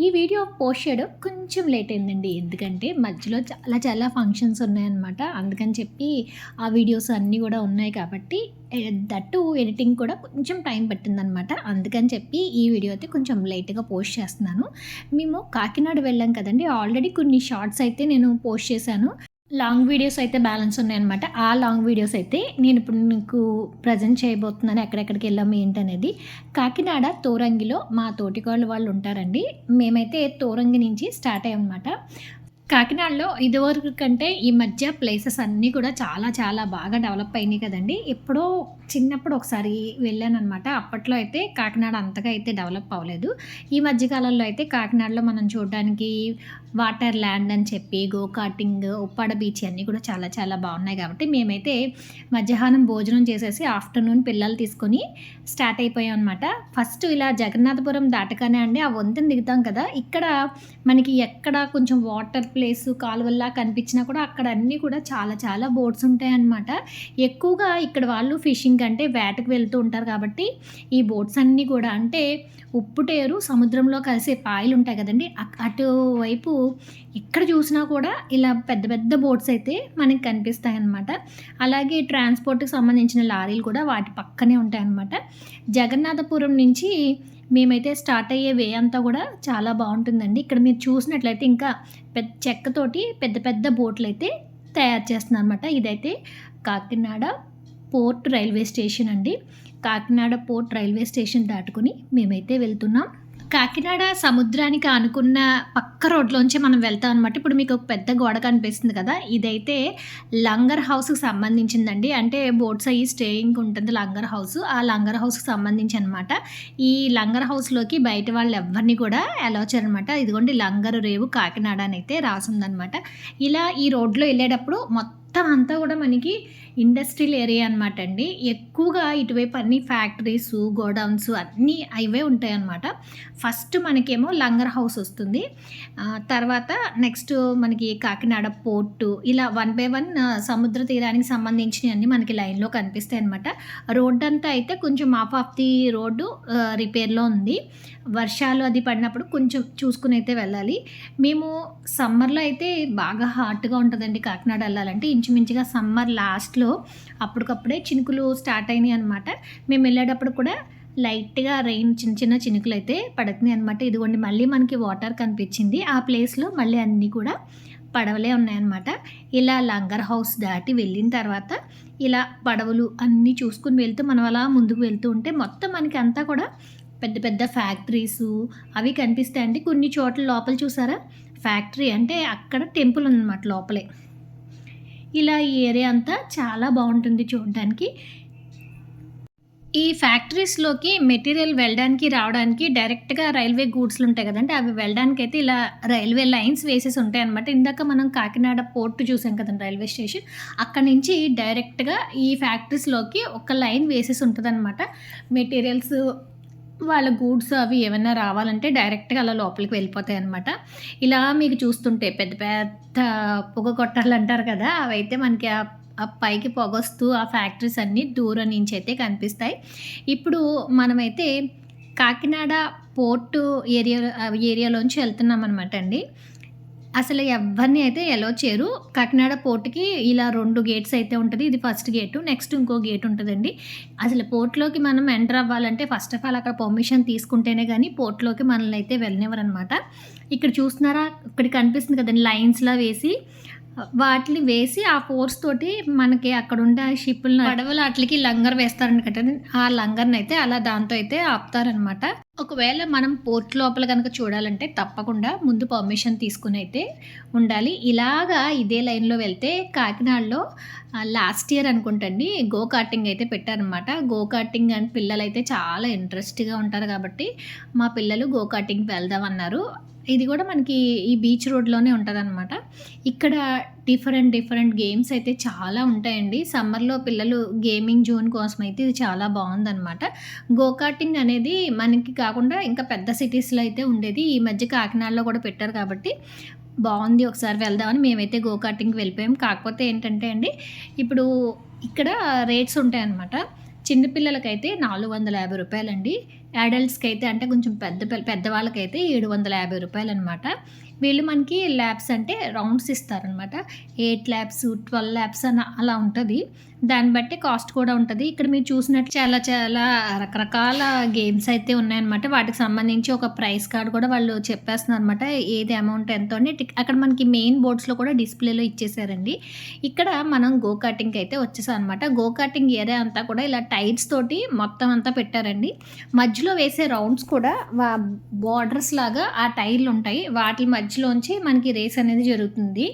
ఈ video post చేయడం కొంచెం లేట్ అయిందండి. ఎందుకంటే మధ్యలో చాలా చాలా ఫంక్షన్స్ ఉన్నాయన్నమాట. అందుకని చెప్పి ఆ వీడియోస్ అన్నీ కూడా ఉన్నాయి కాబట్టి దట్టు ఎడిటింగ్ కూడా కొంచెం టైం పట్టిందనమాట అందుకని చెప్పి ఈ వీడియో అయితే కొంచెం లేట్గా పోస్ట్ చేస్తున్నాను. మేము కాకినాడ వెళ్ళాం కదండి. ఆల్రెడీ కొన్ని షార్ట్స్ అయితే నేను పోస్ట్ చేశాను. లాంగ్ వీడియోస్ అయితే బ్యాలెన్స్ ఉన్నాయన్నమాట. ఆ లాంగ్ వీడియోస్ అయితే నేను ఇప్పుడు మీకు ప్రజెంట్ చేయబోతున్నాను ఎక్కడెక్కడికి వెళ్ళాము ఏంటనేది కాకినాడ తోరంగిలో మా తోటికోళ్ళు వాళ్ళు ఉంటారండి. మేమైతే తోరంగి నుంచి స్టార్ట్ అయ్యామన్నమాట. కాకినాడలో ఇదివరకు కంటే ఈ మధ్య ప్లేసెస్ అన్నీ కూడా చాలా చాలా బాగా డెవలప్ అయినాయి కదండి. ఎప్పుడో చిన్నప్పుడు ఒకసారి వెళ్ళాను అనమాట అప్పట్లో అయితే కాకినాడ అంతగా అయితే డెవలప్ అవ్వలేదు. ఈ మధ్యకాలంలో అయితే కాకినాడలో మనం చూడడానికి వాటర్ ల్యాండ్ అని చెప్పి గో కార్టింగ్ ఉప్పాడ బీచ్ అన్నీ కూడా చాలా చాలా బాగున్నాయి కాబట్టి మేమైతే మధ్యాహ్నం భోజనం చేసేసి ఆఫ్టర్నూన్ పిల్లలు తీసుకొని స్టార్ట్ అయిపోయాం అనమాట ఫస్ట్ ఇలా జగన్నాథపురం దాటగానే అండి ఆ వంతెన దిగుతాం కదా ఇక్కడ మనకి ఎక్కడ కొంచెం వాటర్ ప్లేస్ కాలువల్లా కనిపించినా కూడా అక్కడ అన్నీ కూడా చాలా చాలా బోట్స్ ఉంటాయన్నమాట. ఎక్కువగా ఇక్కడ వాళ్ళు ఫిషింగ్ అంటే వేటకు వెళ్తూ ఉంటారు కాబట్టి ఈ బోట్స్ అన్నీ కూడా అంటే ఉప్పుటేరు సముద్రంలో కలిసే పాయలు ఉంటాయి కదండి. అటువైపు ఎక్కడ చూసినా కూడా ఇలా పెద్ద పెద్ద బోట్స్ అయితే మనకి కనిపిస్తాయి అన్నమాట అలాగే ట్రాన్స్పోర్ట్కి సంబంధించిన లారీలు కూడా వాటి పక్కనే ఉంటాయన్నమాట. జగన్నాథపురం నుంచి మేమైతే స్టార్ట్ అయ్యే వే అంతా కూడా చాలా బాగుంటుందండి. ఇక్కడ మీరు చూసినట్లయితే ఇంకా పెద్ద చెక్కతోటి పెద్ద పెద్ద బోట్లు అయితే తయారు చేస్తున్నారు అనమాట ఇదైతే కాకినాడ పోర్ట్ రైల్వే స్టేషన్ అండి. కాకినాడ పోర్ట్ రైల్వే స్టేషన్ దాటుకుని మేమైతే వెళ్తున్నాం. కాకినాడ సముద్రానికి ఆనుకున్న పక్క రోడ్లోంచి మనం వెళ్తాం అనమాట ఇప్పుడు మీకు ఒక పెద్ద గోడ కనిపిస్తుంది కదా ఇదైతే లంగర్ హౌస్కి సంబంధించిందండి. అంటే బోట్స్ అయ్యి స్టేయింగ్ ఉంటుంది లంగర్ హౌస్. ఆ లంగర్ హౌస్కి సంబంధించి అనమాట ఈ లంగర్ హౌస్లోకి బయట వాళ్ళు ఎవరిని కూడా అలౌ అనమాట ఇదిగోండి లంగర్ రేవు కాకినాడ అని అయితే రాసిందనమాట ఇలా ఈ రోడ్లో వెళ్ళేటప్పుడు మొత్తం అంతా కూడా మనకి ఇండస్ట్రియల్ ఏరియా అనమాట అండి. ఎక్కువగా ఇటువైపు అన్ని ఫ్యాక్టరీస్ గోడౌన్స్ అన్నీ అవే ఉంటాయి అన్నమాట ఫస్ట్ మనకేమో లంగర్ హౌస్ వస్తుంది. తర్వాత నెక్స్ట్ మనకి కాకినాడ పోర్టు ఇలా వన్ బై వన్ సముద్ర తీరానికి సంబంధించినవి అన్నీ మనకి లైన్లో కనిపిస్తాయి అనమాట రోడ్ అంతా అయితే కొంచెం ఆఫ్ ఆఫ్ ది రోడ్డు రిపేర్లో ఉంది. వర్షాలు అది పడినప్పుడు కొంచెం చూసుకుని అయితే వెళ్ళాలి. మేము సమ్మర్లో అయితే బాగా హాట్గా ఉంటుందండి కాకినాడ వెళ్ళాలంటే. ఇంచుమించుగా సమ్మర్ లాస్ట్లో అప్పటికప్పుడే చినుకులు స్టార్ట్ అయినాయి అనమాట మేము వెళ్ళేటప్పుడు కూడా లైట్గా రెయిన్ చిన్న చిన్న చినుకులు అయితే పడుతున్నాయి అనమాట ఇదిగోండి మళ్ళీ మనకి వాటర్ కనిపించింది. ఆ ప్లేస్లో మళ్ళీ అన్నీ కూడా పడవలే ఉన్నాయన్నమాట ఇలా లంగర్ హౌస్ దాటి వెళ్ళిన తర్వాత ఇలా పడవలు అన్నీ చూసుకుని వెళ్తూ మనం అలా ముందుకు వెళ్తూ ఉంటే మొత్తం మనకి అంతా కూడా పెద్ద పెద్ద ఫ్యాక్టరీస్ అవి కనిపిస్తాయండి. కొన్ని చోట్ల లోపల చూసారా? ఫ్యాక్టరీ అంటే అక్కడ టెంపుల్ ఉందన్నమాట లోపలే. ఇలా ఈ ఏరియా అంతా చాలా బాగుంటుంది చూడడానికి. ఈ ఫ్యాక్టరీస్లోకి మెటీరియల్ వెళ్ళడానికి రావడానికి డైరెక్ట్గా రైల్వే గూడ్స్లు ఉంటాయి కదండి అవి వెళ్ళడానికి అయితే ఇలా రైల్వే లైన్స్ వేసేసి ఉంటాయి అనమాట ఇందాక మనం కాకినాడ పోర్ట్ చూసాం కదండి రైల్వే స్టేషన్. అక్కడ నుంచి డైరెక్ట్గా ఈ ఫ్యాక్టరీస్లోకి ఒక లైన్ వేసేసి ఉంటుంది అనమాట మెటీరియల్స్ వాళ్ళ గూడ్స్ అవి ఏమైనా రావాలంటే డైరెక్ట్గా అలా లోపలికి వెళ్ళిపోతాయి అనమాట ఇలా మీకు చూస్తుంటే పెద్ద పెద్ద పొగ కొట్టాలు అంటారు కదా అవైతే మనకి ఆ ఆ పైకి పొగొస్తూ ఆ ఫ్యాక్టరీస్ అన్నీ దూరం నుంచి అయితే కనిపిస్తాయి. ఇప్పుడు మనమైతే కాకినాడ పోర్టు ఏరియా ఏరియాలోంచి వెళ్తున్నాం అనమాట అండి. అసలు ఎవరిని అయితే ఎలా చేయరు. కాకినాడ పోర్ట్కి ఇలా రెండు గేట్స్ అయితే ఉంటుంది. ఇది ఫస్ట్ గేటు నెక్స్ట్ ఇంకో గేట్ ఉంటుందండి. అసలు పోర్ట్లోకి మనం ఎంటర్ అవ్వాలంటే ఫస్ట్ ఆఫ్ ఆల్ అక్కడ పర్మిషన్ తీసుకుంటేనే కానీ పోర్ట్లోకి మనల్ని అయితే వెళ్ళనివ్వరు అనమాట ఇక్కడ చూస్తున్నారా? ఇక్కడ కనిపిస్తుంది కదండి లైన్స్లా వేసి వాటిని వేసి ఆ ఫోర్స్ తోటి మనకి అక్కడ ఉండే షిప్పులను పడవలు వాటికి లంగర్ వేస్తారని కదండి ఆ లంగర్ని అయితే అలా దాంతో అయితే ఆపుతారనమాట. ఒకవేళ మనం పోర్ట్ లోపల కనుక చూడాలంటే తప్పకుండా ముందు పర్మిషన్ తీసుకుని అయితే ఉండాలి. ఇలాగా ఇదే లైన్లో వెళ్తే కాకినాడలో లాస్ట్ ఇయర్ అనుకుంటండి గో కార్టింగ్ అయితే పెట్టారనమాట. గో కార్టింగ్ అండ్ పిల్లలు అయితే చాలా ఇంట్రెస్ట్గా ఉంటారు కాబట్టి మా పిల్లలు గో కార్టింగ్కి వెళ్దామన్నారు. ఇది కూడా మనకి ఈ బీచ్ రోడ్లోనే ఉంటుందన్నమాట. ఇక్కడ డిఫరెంట్ డిఫరెంట్ గేమ్స్ అయితే చాలా ఉంటాయండి. సమ్మర్లో పిల్లలు గేమింగ్ జోన్ కోసం అయితే ఇది చాలా బాగుందన్నమాట. గోకార్టింగ్ అనేది మనకి కాకుండా ఇంకా పెద్ద సిటీస్లో అయితే ఉండేది. ఈ మధ్య కాకినాడలో కూడా పెట్టారు కాబట్టి బాగుంది. ఒకసారి వెళ్దామని మేమైతే గోకార్టింగ్కి వెళ్ళిపోయాం. కాకపోతే ఏంటంటే అండి ఇప్పుడు ఇక్కడ రేట్స్ ఉంటాయన్నమాట. చిన్నపిల్లలకైతే నాలుగు వందల యాభై రూపాయలండి. అడల్ట్స్కి అయితే అంటే కొంచెం పెద్ద పెద్దవాళ్ళకైతే ఏడు వందల యాభై రూపాయలు అనమాట వీళ్ళు మనకి ల్యాబ్స్ అంటే రౌండ్స్ ఇస్తారనమాట ఎయిట్ ల్యాబ్స్ ట్వెల్వ్ ల్యాబ్స్ అని అలా ఉంటుంది. దాన్ని బట్టి కాస్ట్ కూడా ఉంటుంది. ఇక్కడ మీరు చూసినట్టు చాలా చాలా రకరకాల గేమ్స్ అయితే ఉన్నాయన్నమాట. వాటికి సంబంధించి ఒక ప్రైస్ కార్డ్ కూడా వాళ్ళు చెప్పేస్తున్నారు అనమాట ఏది అమౌంట్ ఎంతో అని. అక్కడ మనకి మెయిన్ బోర్డ్స్లో కూడా డిస్ప్లేలో ఇచ్చేసారండి. ఇక్కడ మనం గో కార్టింగ్కి అయితే వచ్చేసాం అనమాట గో కటింగ్ ఏరియా అంతా కూడా ఇలా టైర్స్ తోటి మొత్తం అంతా పెట్టారండి. మధ్యలో వేసే రౌండ్స్ కూడా బార్డర్స్ లాగా ఆ టైర్లు ఉంటాయి. వాటి మధ్యలోంచి మనకి రేస్ అనేది జరుగుతుంది.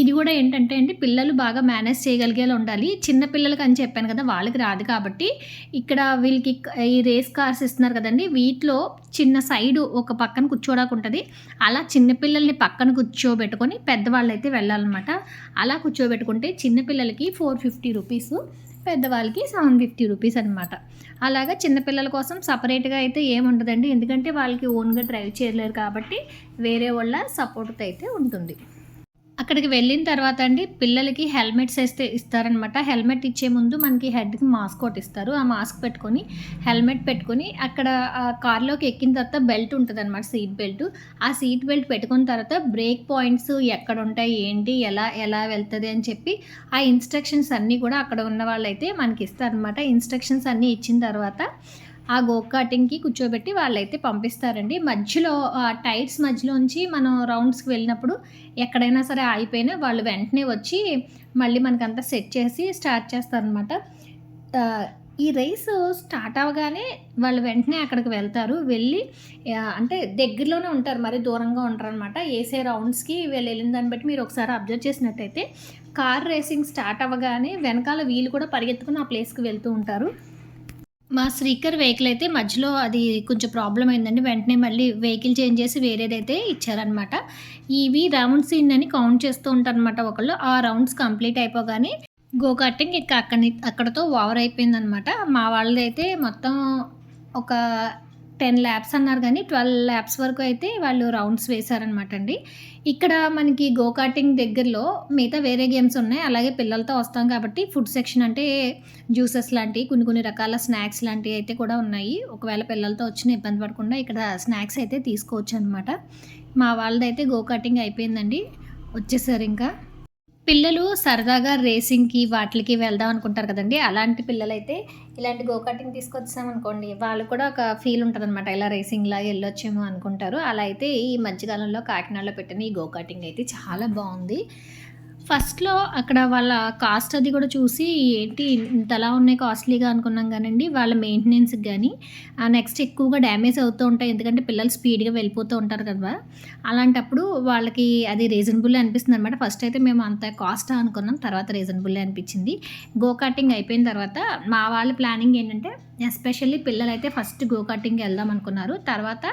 ఇది కూడా ఏంటంటే అండి పిల్లలు బాగా మేనేజ్ చేయగలిగేలా ఉండాలి. చిన్న పిల్లలకి అని చెప్పాను కదా వాళ్ళకి రాదు కాబట్టి. ఇక్కడ వీళ్ళకి ఈ రేస్ కార్స్ ఇస్తున్నారు కదండి వీటిలో చిన్న సైడు ఒక పక్కన కూర్చోడానికి ఉంటుంది. అలా చిన్నపిల్లల్ని పక్కన కూర్చోబెట్టుకొని పెద్దవాళ్ళు అయితే వెళ్ళాలన్నమాట. అలా కూర్చోబెట్టుకుంటే చిన్నపిల్లలకి ఫోర్ ఫిఫ్టీ రూపీస్ పెద్దవాళ్ళకి సెవెన్ ఫిఫ్టీ రూపీస్ అనమాట అలాగా చిన్నపిల్లల కోసం సపరేట్గా అయితే ఏముండదండి. ఎందుకంటే వాళ్ళకి ఓన్గా డ్రైవ్ చేయలేరు కాబట్టి వేరే వాళ్ళ సపోర్ట్ అయితే ఉంటుంది. అక్కడికి వెళ్ళిన తర్వాత అండి పిల్లలకి హెల్మెట్స్ వేస్తే ఇస్తారనమాట. హెల్మెట్ ఇచ్చే ముందు మనకి హెడ్కి మాస్క్ ఒకటి ఇస్తారు. ఆ మాస్క్ పెట్టుకొని హెల్మెట్ పెట్టుకొని అక్కడ ఆ కార్లోకి ఎక్కిన తర్వాత బెల్ట్ ఉంటుంది అనమాట సీట్ బెల్ట్. ఆ సీట్ బెల్ట్ పెట్టుకున్న తర్వాత బ్రేక్ పాయింట్స్ ఎక్కడ ఉంటాయి ఏంటి ఎలా ఎలా వెళ్తుంది అని చెప్పి ఆ ఇన్స్ట్రక్షన్స్ అన్నీ కూడా అక్కడ ఉన్న వాళ్ళైతే మనకి ఇస్తారనమాట. ఇన్స్ట్రక్షన్స్ అన్నీ ఇచ్చిన తర్వాత ఆ గో కార్టింగ్కి కూర్చోబెట్టి వాళ్ళైతే పంపిస్తారండి. మధ్యలో ఆ టైర్స్ మధ్యలోంచి మనం రౌండ్స్కి వెళ్ళినప్పుడు ఎక్కడైనా సరే ఆగిపోయినా వాళ్ళు వెంటనే వచ్చి మళ్ళీ మనకంతా సెట్ చేసి స్టార్ట్ చేస్తారనమాట. ఈ రేస్ స్టార్ట్ అవ్వగానే వాళ్ళు వెంటనే అక్కడికి వెళ్తారు. వెళ్ళి అంటే దగ్గరలోనే ఉంటారు. మరి దూరంగా ఉంటారు అనమాట వేసే రౌండ్స్కి వీళ్ళు వెళ్ళిన దాన్ని బట్టి మీరు ఒకసారి అబ్జర్వ్ చేసినట్టయితే కార్ రేసింగ్ స్టార్ట్ అవ్వగానే వెనకాల వీళ్ళు కూడా పరిగెత్తుకుని ఆ ప్లేస్కి వెళ్తూ ఉంటారు. మా స్పీకర్ వెహికల్ అయితే మధ్యలో అది కొంచెం ప్రాబ్లం అయిందండి. వెంటనే మళ్ళీ వెహికల్ చేంజ్ చేసి వేరేదైతే ఇచ్చారనమాట ఇవి రౌండ్స్ ఇన్ అని కౌంట్ చేస్తూ ఉంటారనమాట ఒకళ్ళు. ఆ రౌండ్స్ కంప్లీట్ అయిపోగానే గో కట్టింగ్ ఇక అక్కడి అక్కడతో ఓవర్ అయిపోయిందనమాట మా వాళ్ళదైతే మొత్తం ఒక టెన్ ల్యాబ్స్ అన్నారు కానీ ట్వెల్వ్ ల్యాబ్స్ వరకు అయితే వాళ్ళు రౌండ్స్ వేశారనమాట అండి ఇక్కడ మనకి గో కార్టింగ్ దగ్గరలో మిగతా వేరే గేమ్స్ ఉన్నాయి. అలాగే పిల్లలతో వస్తాం కాబట్టి ఫుడ్ సెక్షన్ అంటే జ్యూసెస్ లాంటివి కొన్ని కొన్ని రకాల స్నాక్స్ లాంటివి అయితే కూడా ఉన్నాయి. ఒకవేళ పిల్లలతో వచ్చిన ఇబ్బంది పడకుండా ఇక్కడ స్నాక్స్ అయితే తీసుకోవచ్చు అనమాట మా వాళ్ళదైతే గో కార్టింగ్ అయిపోయిందండి. వచ్చేసారు ఇంకా. పిల్లలు సరదాగా రేసింగ్కి వాటికి వెళ్దాం అనుకుంటారు కదండి. అలాంటి పిల్లలైతే ఇలాంటి గో కటింగ్ తీసుకొచ్చాం అనుకోండి వాళ్ళు కూడా ఒక ఫీల్ ఉంటుంది అనమాట ఇలా రేసింగ్లా వెళ్ళొచ్చేమో అనుకుంటారు. అలా అయితే ఈ మధ్యకాలంలో కాకినాడలో పెట్టిన ఈ గో కటింగ్ అయితే చాలా బాగుంది. ఫస్ట్లో అక్కడ వాళ్ళ కాస్ట్ అది కూడా చూసి ఏంటి ఇంతలా ఉన్నాయి కాస్ట్లీగా అనుకున్నాం కానండి వాళ్ళ మెయింటెనెన్స్కి కానీ నెక్స్ట్ ఎక్కువగా డ్యామేజ్ అవుతూ ఉంటాయి. ఎందుకంటే పిల్లలు స్పీడ్గా వెళ్ళిపోతూ ఉంటారు కదా. అలాంటప్పుడు వాళ్ళకి అది రీజనబుల్ అనిపిస్తుంది అనమాట ఫస్ట్ అయితే మేము అంత కాస్ట్ అనుకున్నాం తర్వాత రీజనబుల్ అనిపించింది. గో కార్టింగ్ అయిపోయిన తర్వాత మా వాళ్ళ ప్లానింగ్ ఏంటంటే ఎస్పెషల్లీ పిల్లలైతే ఫస్ట్ గో కటింగ్ వెళ్దాం అనుకున్నారు. తర్వాత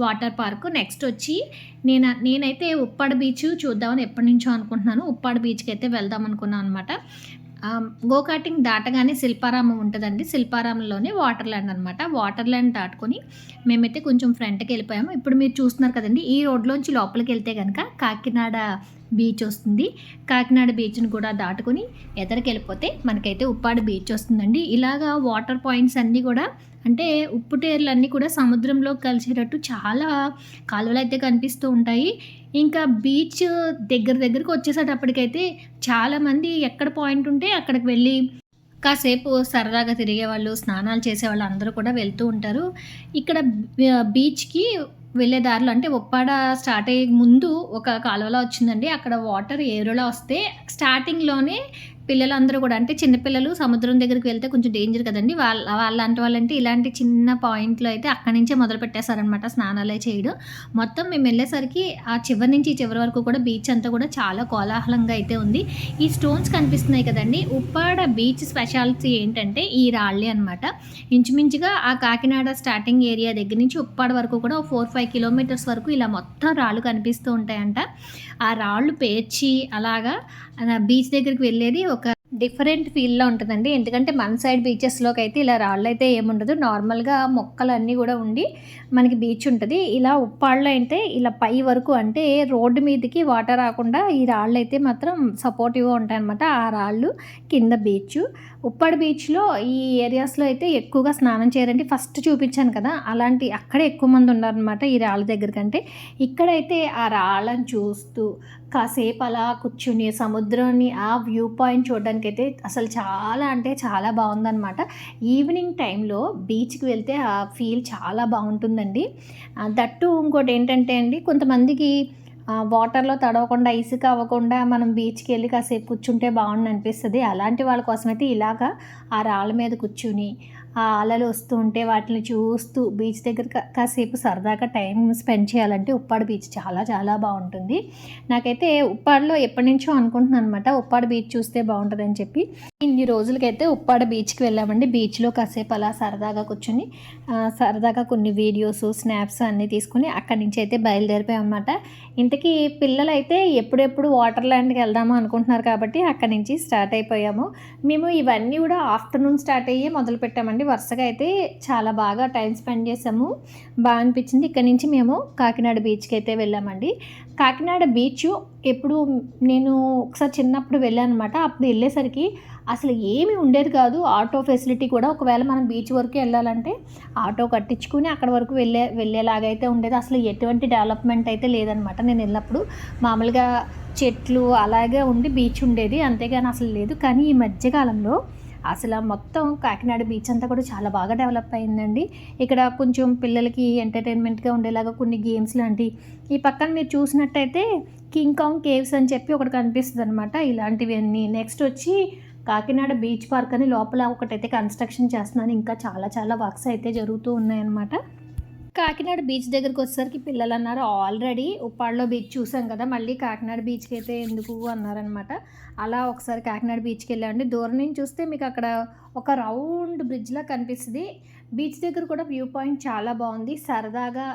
వాటర్ పార్క్ నెక్స్ట్ వచ్చి నేను నేనైతే ఉప్పాడ బీచ్ చూద్దామని ఎప్పటి నుంచో అనుకుంటున్నాను. ఉప్పాడ బీచ్కి అయితే వెళ్దాం అనుకున్నాను అనమాట గో కార్టింగ్ దాటగానే శిల్పారామం ఉంటుందండి. శిల్పారామంలోనే వాటర్ ల్యాండ్ అనమాట వాటర్ ల్యాండ్ దాటుకొని మేమైతే కొంచెం ఫ్రంట్కి వెళ్ళిపోయాము. ఇప్పుడు మీరు చూస్తున్నారు కదండి ఈ రోడ్లోంచి లోపలికి వెళ్తే కనుక కాకినాడ బీచ్ వస్తుంది. కాకినాడ బీచ్ని కూడా దాటుకొని ఎదరికి వెళ్ళిపోతే మనకైతే ఉప్పాడ బీచ్ వస్తుందండి. ఇలాగా వాటర్ పాయింట్స్ అన్నీ కూడా అంటే ఉప్పు అన్నీ కూడా సముద్రంలో కలిసేటట్టు చాలా కాలువలు అయితే కనిపిస్తూ ఉంటాయి. ఇంకా బీచ్ దగ్గర దగ్గరకు వచ్చేసేటప్పటికైతే చాలామంది ఎక్కడ పాయింట్ ఉంటే అక్కడికి వెళ్ళి కాసేపు సరదాగా తిరిగే వాళ్ళు స్నానాలు చేసే వాళ్ళు అందరూ కూడా వెళ్తూ ఉంటారు. ఇక్కడ బీచ్కి వెళ్ళే దారిలో అంటే ఉప్పాడ స్టార్ట్ అయ్యే ముందు ఒక కాలువలో వచ్చిందండి. అక్కడ వాటర్ ఏరులా వస్తే స్టార్టింగ్లోనే పిల్లలందరూ కూడా అంటే చిన్నపిల్లలు సముద్రం దగ్గరికి వెళ్తే కొంచెం డేంజర్ కదండి. వాళ్ళ వాళ్ళంటి వాళ్ళంటే ఇలాంటి చిన్న పాయింట్లో అయితే అక్కడి నుంచే మొదలు పెట్టేశారనమాట స్నానాలే చేయడం. మొత్తం మేము వెళ్ళేసరికి ఆ చివరి నుంచి ఈ చివరి వరకు కూడా బీచ్ అంతా కూడా చాలా కోలాహలంగా అయితే ఉంది. ఈ స్టోన్స్ కనిపిస్తున్నాయి కదండి. ఉప్పాడ బీచ్ స్పెషాలిటీ ఏంటంటే ఈ రాళ్ళే అనమాట ఇంచుమించుగా ఆ కాకినాడ స్టార్టింగ్ ఏరియా దగ్గర నుంచి ఉప్పాడ వరకు కూడా ఫోర్ ఫైవ్ కిలోమీటర్స్ వరకు ఇలా మొత్తం రాళ్ళు కనిపిస్తూ ఉంటాయంట. ఆ రాళ్ళు పేర్చి అలాగా బీచ్ దగ్గరికి వెళ్ళేది డిఫరెంట్ ఫీల్లో ఉంటుందండి. ఎందుకంటే మన సైడ్ బీచెస్లోకి అయితే ఇలా రాళ్ళు అయితే ఏముండదు. నార్మల్గా మొక్కలు అన్నీ కూడా ఉండి మనకి బీచ్ ఉంటుంది. ఇలా ఉప్పాళ్ళు అయితే ఇలా పై వరకు అంటే రోడ్డు మీదకి వాటర్ రాకుండా ఈ రాళ్ళు అయితే మాత్రం సపోర్టివ్గా ఉంటాయి అన్నమాట ఆ రాళ్ళు కింద బీచ్. ఉప్పాడు బీచ్లో ఈ ఏరియాస్లో అయితే ఎక్కువగా స్నానం చేయరండి ఫస్ట్ చూపించాను కదా అలాంటి అక్కడే ఎక్కువ మంది ఉన్నారనమాట ఈ రాళ్ళ దగ్గర కంటే. ఇక్కడైతే ఆ రాళ్ళని చూస్తూ కాసేపు అలా కూర్చుని సముద్రాన్ని ఆ వ్యూ పాయింట్ చూడడానికి అయితే అసలు చాలా అంటే చాలా బాగుందన్నమాట. ఈవినింగ్ టైంలో బీచ్కి వెళ్తే ఆ ఫీల్ చాలా బాగుంటుందండి. దట్టు ఇంకోటి ఏంటంటే అండి కొంతమందికి వాటర్లో తడవకుండా ఇసుక అవ్వకుండా మనం బీచ్కి వెళ్ళి కాసేపు కూర్చుంటే బాగుండు అనిపిస్తుంది. అలాంటి వాళ్ళ కోసమైతే ఇలాగా ఆ రాళ్ళ మీద కూర్చుని ఆ అలలు వస్తూ ఉంటే వాటిని చూస్తూ బీచ్ దగ్గర కాసేపు సరదాగా టైం స్పెండ్ చేయాలంటే ఉప్పాడు బీచ్ చాలా చాలా బాగుంటుంది. నాకైతే ఉప్పాడులో ఎప్పటి నుంచో అనుకుంటున్నాను అనమాట ఉప్పాడు బీచ్ చూస్తే బాగుంటుందని చెప్పి. ఇన్ని రోజులకైతే ఉప్పాడ బీచ్కి వెళ్ళామండి. బీచ్లో కాసేపు అలా సరదాగా కూర్చొని సరదాగా కొన్ని వీడియోస్ స్నాప్స్ అన్నీ తీసుకుని అక్కడి నుంచి అయితే బయలుదేరిపోయామన్నమాట ఇంతకీ పిల్లలు అయితే ఎప్పుడెప్పుడు వాటర్ ల్యాండ్కి వెళ్దాము అనుకుంటున్నారు కాబట్టి అక్కడి నుంచి స్టార్ట్ అయిపోయాము. మేము ఇవన్నీ కూడా ఆఫ్టర్నూన్ స్టార్ట్ అయ్యి మొదలు పెట్టామండి. వరుసగా అయితే చాలా బాగా టైం స్పెండ్ చేసాము. బాగా అనిపించింది. ఇక్కడ నుంచి మేము కాకినాడ బీచ్కి అయితే వెళ్ళామండి. కాకినాడ బీచ్ ఎప్పుడు నేను ఒకసారి చిన్నప్పుడు వెళ్ళాను అనమాట అప్పుడు వెళ్ళేసరికి అసలు ఏమి ఉండేది కాదు. ఆటో ఫెసిలిటీ కూడా ఒకవేళ మనం బీచ్ వరకు వెళ్ళాలంటే ఆటో కట్టించుకుని అక్కడ వరకు వెళ్ళే వెళ్ళేలాగైతే ఉండేది. అసలు ఎటువంటి డెవలప్మెంట్ అయితే లేదనమాట నేను వెళ్ళినప్పుడు మామూలుగా చెట్లు అలాగే ఉండి బీచ్ ఉండేది. అంతేగాని అసలు లేదు. కానీ ఈ మధ్యకాలంలో అసలు మొత్తం కాకినాడ బీచ్ అంతా కూడా చాలా బాగా డెవలప్ అయిందండి. ఇక్కడ కొంచెం పిల్లలకి ఎంటర్టైన్మెంట్గా ఉండేలాగా కొన్ని గేమ్స్ లాంటివి. ఈ పక్కన మీరు చూసినట్టయితే కింగ్ కాంగ్ కేవ్స్ అని చెప్పి ఒకటి కనిపిస్తుంది అనమాట ఇలాంటివన్నీ. నెక్స్ట్ వచ్చి కాకినాడ బీచ్ పార్క్ అని లోపల ఒకటైతే కన్స్ట్రక్షన్ చేస్తున్నాను. ఇంకా చాలా చాలా వర్క్స్ అయితే జరుగుతూ ఉన్నాయన్నమాట. కాకినాడ బీచ్ దగ్గరికి వచ్చేసరికి పిల్లలు అన్నారు ఆల్రెడీ ఉప్పాడలో బీచ్ చూసాం కదా మళ్ళీ కాకినాడ బీచ్కి అయితే ఎందుకు? అన్నారనమాట అలా ఒకసారి కాకినాడ బీచ్కి వెళ్ళామండి. దూరం నుంచి చూస్తే మీకు అక్కడ ఒక రౌండ్ బ్రిడ్జ్లా కనిపిస్తుంది. బీచ్ దగ్గర కూడా వ్యూ పాయింట్ చాలా బాగుంది. సరదాగా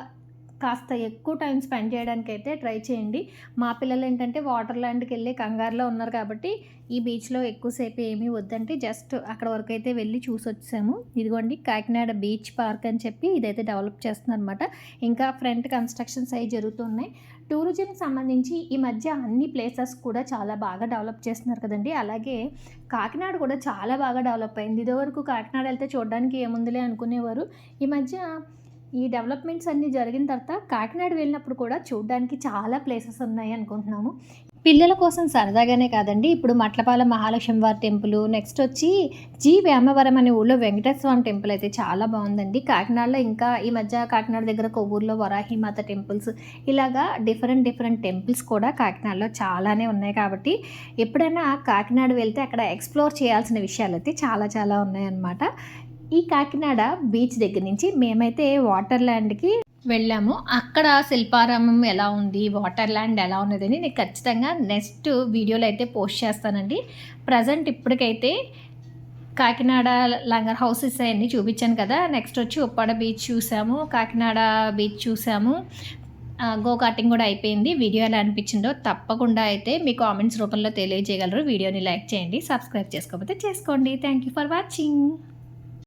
కాస్త ఎక్కువ టైం స్పెండ్ చేయడానికి అయితే ట్రై చేయండి. మా పిల్లలు ఏంటంటే వాటర్ ల్యాండ్కి వెళ్ళి కంగారులో ఉన్నారు కాబట్టి ఈ బీచ్లో ఎక్కువసేపు ఏమీ వద్దంటే జస్ట్ అక్కడ వరకు అయితే వెళ్ళి చూసి వచ్చాము ఇదిగోండి కాకినాడ బీచ్ పార్క్ అని చెప్పి ఇదైతే డెవలప్ చేస్తున్నారనమాట ఇంకా ఫ్రంట్ కన్స్ట్రక్షన్స్ అవి జరుగుతున్నాయి. టూరిజంకి సంబంధించి ఈ మధ్య అన్ని ప్లేసెస్ కూడా చాలా బాగా డెవలప్ చేస్తున్నారు కదండి. అలాగే కాకినాడ కూడా చాలా బాగా డెవలప్ అయింది. ఇదివరకు కాకినాడ వెళ్తే చూడడానికి ఏముందిలే అనుకునేవారు. ఈ మధ్య ఈ డెవలప్మెంట్స్ అన్నీ జరిగిన తర్వాత కాకినాడ వెళ్ళినప్పుడు కూడా చూడడానికి చాలా ప్లేసెస్ ఉన్నాయి అనుకుంటున్నాము. పిల్లల కోసం సరదాగానే కాదండి ఇప్పుడు మట్లపాల మహాలక్ష్మి వారి టెంపుల్ నెక్స్ట్ వచ్చి జీ వేమవరం అనే ఊళ్ళో వెంకటేశ్వర స్వామి టెంపుల్ అయితే చాలా బాగుందండి. కాకినాడలో ఇంకా ఈ మధ్య కాకినాడ దగ్గర కొవ్వూరులో వరాహిమాత టెంపుల్స్ ఇలాగా డిఫరెంట్ డిఫరెంట్ టెంపుల్స్ కూడా కాకినాడలో చాలానే ఉన్నాయి కాబట్టి ఎప్పుడైనా కాకినాడ వెళ్తే అక్కడ ఎక్స్ప్లోర్ చేయాల్సిన విషయాలు అయితే చాలా చాలా ఉన్నాయన్నమాట. ఈ కాకినాడ బీచ్ దగ్గర నుంచి మేమైతే వాటర్ ల్యాండ్కి వెళ్ళాము. అక్కడ శిల్పారామం ఎలా ఉంది? వాటర్ ల్యాండ్ ఎలా ఉన్నదని నేను ఖచ్చితంగా నెక్స్ట్ వీడియోలో అయితే పోస్ట్ చేస్తానండి. ప్రజెంట్ ఇప్పటికైతే కాకినాడ లంగర్ హౌసెస్ అవన్నీ చూపించాను కదా. నెక్స్ట్ వచ్చి ఉప్పాడ బీచ్ చూసాము కాకినాడ బీచ్ చూసాము. గో కార్టింగ్ కూడా అయిపోయింది. వీడియో ఎలా అనిపించిందో తప్పకుండా అయితే మీ కామెంట్స్ రూపంలో తెలియజేయగలరు. వీడియోని లైక్ చేయండి సబ్స్క్రైబ్ చేసుకోకపోతే చేసుకోండి. Thank you for watching.